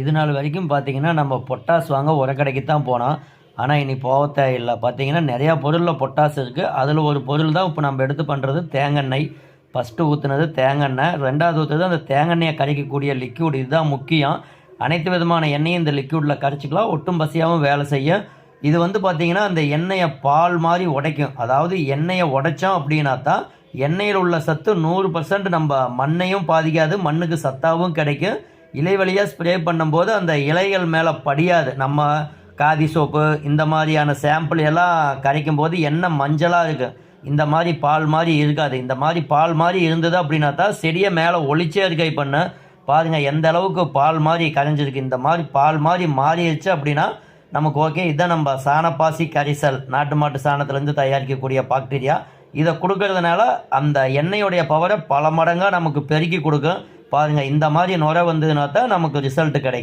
இது நாள் வரைக்கும் பார்த்தீங்கன்னா நம்ம பொட்டாஸ் வாங்க உரக்கடைக்கு தான் போனோம். ஆனால் இனி போக தேவையில்லை பார்த்தீங்கன்னா நிறையா பொருளில் பொட்டாஸ் இருக்குது அதில் ஒரு பொருள் தான் இப்போ நம்ம எடுத்து பண்ணுறது தேங்காய் ஃபஸ்ட்டு ஊற்றுனது தேங்காய் ரெண்டாவது ஊற்றுறது அந்த தேங்கெண்ணெயை கரைக்கக்கூடிய லிக்யூட் இதுதான் முக்கியம். அனைத்து விதமான எண்ணெயும் இந்த லிக்யூடில் கரைச்சிக்கலாம். ஒட்டும் பசியாகவும் வேலை செய்யும். இது வந்து பார்த்திங்கன்னா அந்த எண்ணெயை பால் மாதிரி உடைக்கும். அதாவது எண்ணெயை உடைச்சோம் அப்படின்னா தான் எண்ணெயில் உள்ள சத்து நூறு பர்சன்ட் நம்ம மண்ணையும் பாதிக்காது மண்ணுக்கு சத்தாகவும் கிடைக்கும். இலை வழியாக ஸ்ப்ரே பண்ணும்போது அந்த இலைகள் மேலே படியாது. நம்ம காதி சோப்பு இந்த மாதிரியான சாம்பிள் எல்லாம் கரைக்கும் போது எண்ணெய் மஞ்சளாக இருக்கும் இந்த மாதிரி பால் மாதிரி இருக்காது. இந்த மாதிரி பால் மாதிரி இருந்தது அப்படின்னா தான் செடியை மேலே ஒளிச்சே இருக்கை பண்ண. பாருங்கள் எந்த அளவுக்கு பால் மாதிரி கரைஞ்சிருக்கு. இந்த மாதிரி பால் மாதிரி மாறிடுச்சு அப்படின்னா நமக்கு ஓகே இதான் நம்ம சாணப்பாசி கரிசல் நாட்டு மாட்டு சாணத்துலேருந்து தயாரிக்கக்கூடிய பாக்டீரியா இதை கொடுக்கறதுனால அந்த எண்ணெயுடைய பவரை பல மடங்காக நமக்கு பெருக்கி கொடுக்கும். பாருங்கள் இந்த மாதிரி நுரை வந்ததுனா தான் நமக்கு ரிசல்ட் கிடைக்கும்.